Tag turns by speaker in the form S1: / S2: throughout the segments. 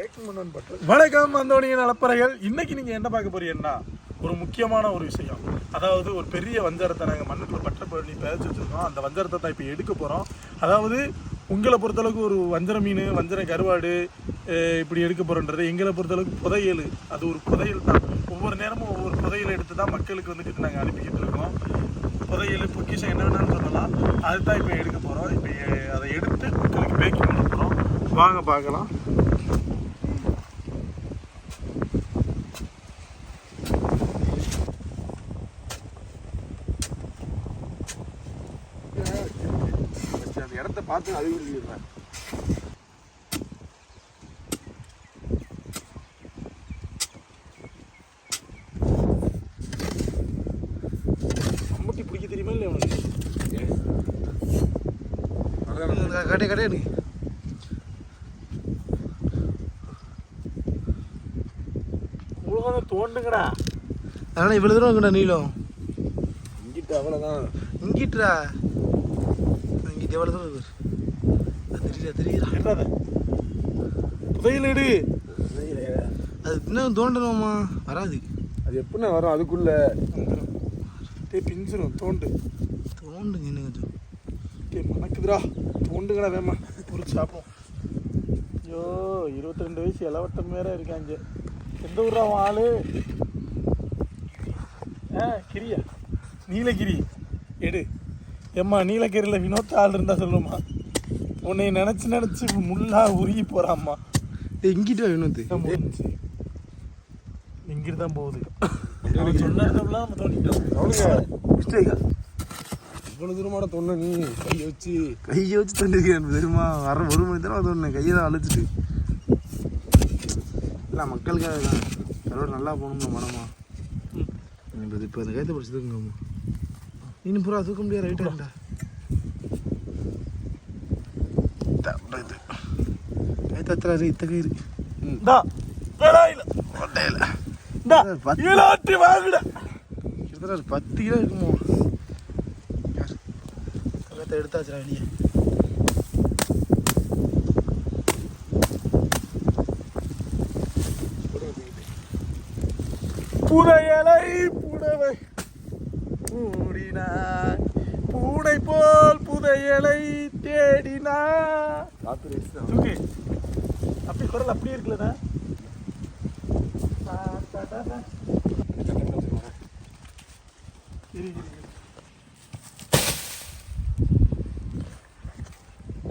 S1: வணக்கம் வந்தோடைய நலப்பறைகள் இன்னைக்கு நீங்க என்ன பார்க்க போறீங்கன்னா ஒரு முக்கியமான ஒரு விஷயம். அதாவது ஒரு பெரிய வஞ்சரத்தை நாங்கள் மண்ணுக்குள்ள பற்ற பண்ணி பிழைச்சி வச்சிருக்கோம். அந்த வஞ்சரத்தை தான் இப்போ எடுக்க போகிறோம் அதாவது உங்களை பொறுத்தளவுக்கு ஒரு வஞ்சர மீன் வஞ்சர கருவாடு இப்படி எடுக்க போகிறோன்றது எங்களை பொறுத்தளவுக்கு புதையல். அது ஒரு புதையல் தான். ஒவ்வொரு நேரமும் ஒவ்வொரு புதையல் எடுத்து தான் மக்களுக்கு வந்துட்டு நாங்கள் அனுப்பிக்கிட்டு இருக்கோம். புதையல் பொக்கிஷம் என்ன வேணாலும் சொல்லலாம். அதுதான் இப்போ எடுக்க போகிறோம் இப்போ அதை எடுத்து மக்களுக்கு பேக்கிங் பண்ண போகிறோம் வாங்க பார்க்கலாம்
S2: அந்த இடத்த பார்த்து அது சொல்லிடுறேன்
S1: மம்முட்டி பிடிக்க தெரியுமா இல்லை உனக்கு?
S3: கடை கடை எனக்கு.
S1: தோண்டுங்கடா.
S3: அதனால் இவ்வளோ தூரம் இருக்குடா நீளம்.
S2: இங்கிட்ட அவ்வளோதான்
S3: இங்கிட்டுடா. இங்கிட்டு எவ்வளோ தூரம் இருக்கு அது தெரியல தெரியல.
S1: புதையல் எடு.
S3: அது இன்னும் தோண்டணுமா? வராது.
S2: அது எப்படிண்ணா வரும்? அதுக்குள்ள.
S1: டேய் பிஞ்சிரும் தோண்டு.
S3: தோண்டுங்க இன்னும் கொஞ்சம்.
S1: டேய் மணக்குதுடா. தோண்டுங்கடா வேமா. பொறிச்சு சாப்பிடும் ஐயோ இருபத்தி ரெண்டு வயசு இளவட்டம் வேற இருக்காங்க. எந்த ஊரா உன் ஆளு? ஆ கிரியா. நீலகிரி. எடு. ஏம்மா நீலகிரியில் வினோத் ஆள் இருந்தா சொல்லுமா உன்னை நினச்சி நினச்சி முள்ளா உருகி போகிறாம்மா
S3: டேய் இங்கிட்டு வா வினோத்து
S1: முடிஞ்சு இங்கிட்டு தான் போகுது? சொன்ன நம்ம தோண்டிட்டோம்
S2: இவ்வளோ தூரமான தொண்ணை நீ. கையை வச்சு.
S3: கையை வச்சு தண்டிருக்கேன் தெரியுமா? வர ஒரு மணி நேரம் தோண்டினேன். கையை தான் அழைச்சிட்டு இல்லை மக்களுக்காக தான். நல்லா போகணும்ல மனமா. இப்போ இந்த கைத்தை பிடிச்சி தூக்குங்கம்மா இன்னும் பூரா தூக்க முடியாது ரைட்டாண்டா இது. கைத்தத்துறாரு இத்த கயிறு
S1: இந்தா வேலாயில
S3: கொட்டையில்
S1: இந்தா
S3: பத்து. கிலோ இருக்குமோ? எடுத்தாச்சுடா வெளியே.
S1: புதையலை கூறினார். பூனை போல் புதையலை தேடினார். அப்படி குரல் அப்படி இருக்குல்லண்ணா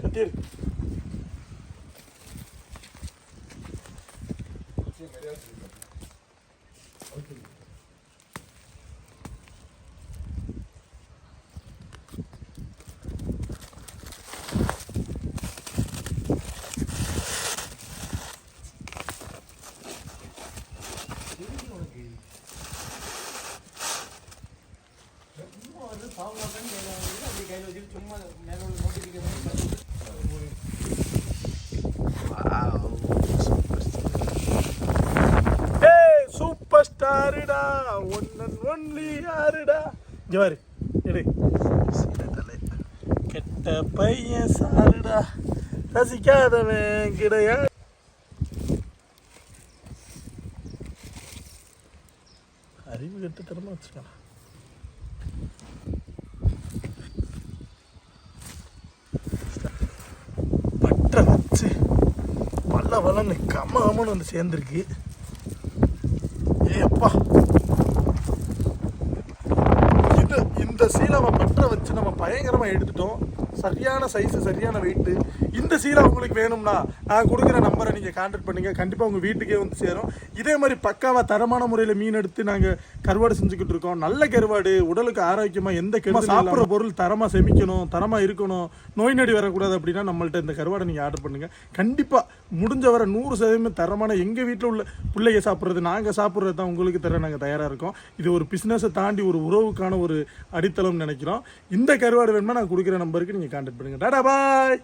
S1: கட்டிரு Okay. வந்து அப்படி குரல் அப்படியே இருக்குல்லண்ணா சூப்பர் ஸ்டாருடா ஒன் அண்ட் ஒன்லி யாருடா? ஜவாரு எடு. கெட்ட பையன் சாருடா. ரசிக்காதவன் கிடையாது அறிவு கெட்டு திறமை வச்சுக்கலாம் பட்டை வச்சு வல்ல வல்லன்னு கம்ம கம்மன்னு வந்து சேர்ந்துருக்கு. ஏப்பா இந்த சீலை நம்ம சீலாவை வச்சு நம்ம பயங்கரமா எடுத்துட்டோம். சரியான சைஸ் சரியான வெயிட்டு இந்த சீலா உங்களுக்கு வேணும்னா நான் கொடுக்குற நம்பரை நீங்கள் கான்டாக்ட் பண்ணுங்க. கண்டிப்பாக உங்கள் வீட்டுக்கே வந்து சேரும். இதே மாதிரி பக்காவா தரமான முறையில் மீன் எடுத்து நாங்கள் கருவாடு செஞ்சுக்கிட்டு இருக்கோம். நல்ல கருவாடு உடலுக்கு ஆரோக்கியமாக எந்த கெடுதலும் சாப்பிட்ற பொருள் தரமாக செமிக்கணும் தரமாக இருக்கணும். நோய் நொடி வரக்கூடாது அப்படின்னா நம்மள்ட்ட இந்த கருவாடை நீங்கள் ஆர்டர் பண்ணுங்க. கண்டிப்பாக முடிஞ்ச வர நூறு சதவீதம் தரமான எங்கள் வீட்டில் உள்ள பிள்ளைங்க சாப்பிட்றது நாங்கள் சாப்பிட்றது தான் உங்களுக்கு தர நாங்கள் தயாராக இருக்கோம். இது ஒரு பிஸ்னஸை தாண்டி ஒரு உறவுக்கான ஒரு அடித்தளம்னு நினைக்கிறோம். இந்த கருவாடு வேணுமா நான் கொடுக்குற நம்பருக்கு நீங்கள் கான்டாக்ட் பண்ணுங்கள் டாடா பாய்!